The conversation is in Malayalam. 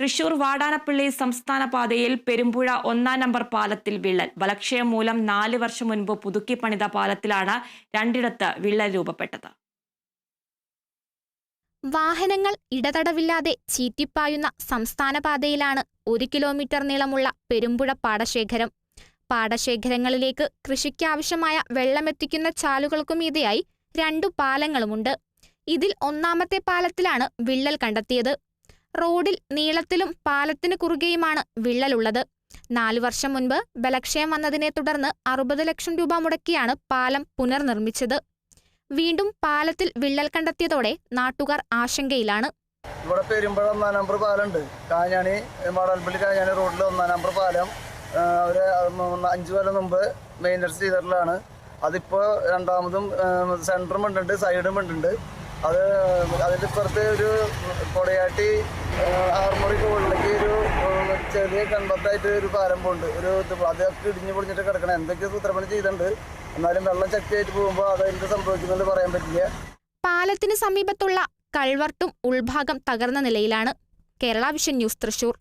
തൃശൂർ വാടാനപ്പള്ളി സംസ്ഥാന പാതയിൽ പെരുമ്പുഴ ഒന്നാം നമ്പർ പാലത്തിൽ വിള്ളൽ. ബലക്ഷയം മൂലം നാല് വർഷം മുൻപ് പുതുക്കി പണിത പാലത്തിലാണ് രണ്ടിടത്ത് വിള്ളൽ രൂപപ്പെട്ടത്. വാഹനങ്ങൾ ഇടതടവില്ലാതെ ചീറ്റിപ്പായുന്ന സംസ്ഥാന പാതയിലാണ് ഒരു കിലോമീറ്റർ നീളമുള്ള പെരുമ്പുഴ പാടശേഖരം. പാടശേഖരങ്ങളിലേക്ക് കൃഷിക്കാവശ്യമായ വെള്ളമെത്തിക്കുന്ന ചാലുകൾക്കുമീതെയായി രണ്ടു പാലങ്ങളുമുണ്ട്. ഇതിൽ ഒന്നാമത്തെ പാലത്തിലാണ് വിള്ളൽ കണ്ടെത്തിയത്. റോഡിൽ നീളത്തിലും പാലത്തിന് കുറുകെയുമാണ് വിള്ളലുള്ളത്. നാലു വർഷം മുൻപ് ബലക്ഷയം വന്നതിനെ തുടർന്ന് അറുപത് ലക്ഷം രൂപ മുടക്കിയാണ് പാലം പുനർനിർമ്മിച്ചത്. വീണ്ടും പാലത്തിൽ വിള്ളൽ കണ്ടെത്തിയതോടെ നാട്ടുകാർ ആശങ്കയിലാണ്. ഇവിടെ പെരുമ്പഴ ഒന്നാം നമ്പർ പാലമുണ്ട്. കാഞ്ഞാണി മാടാൽപ്പള്ളി കാഞ്ഞാണി റോഡിൽ ഒന്നാം നമ്പർ പാലം. ഒരു അഞ്ച് കൊല്ലം മുമ്പ് മെയിന്റനൻസ് ചെയ്തിട്ടുള്ളതാണ്. അതിപ്പോൾ രണ്ടാമതും സെന്ററും ഉണ്ട് സൈഡും ഉണ്ട് അത് അതിന്റെ ഇപ്പുറത്ത് ഒരു കൊടയാട്ടി ആറുമുറിക്ക് ഉള്ളിലേക്ക് ഒരു ചെറിയ കൺപത്തായിട്ട് ഒരു പാരമ്പുണ്ട് ഒരു അതൊക്കെ ഇടിഞ്ഞു പൊളിഞ്ഞിട്ട് കിടക്കണം. എന്തൊക്കെയോ സൂത്രപ്പണി ചെയ്തിട്ടുണ്ട്. എന്നാലും വെള്ളം ശക്തിയായിട്ട് പോകുമ്പോൾ അത് എന്ത് സംഭവിക്കുന്നുണ്ട് പറയാൻ പറ്റില്ല. പാലത്തിന് സമീപത്തുള്ള കൾവർട്ടും ഉൾഭാഗം തകർന്ന നിലയിലാണ്. Kerala vision news Thrissur.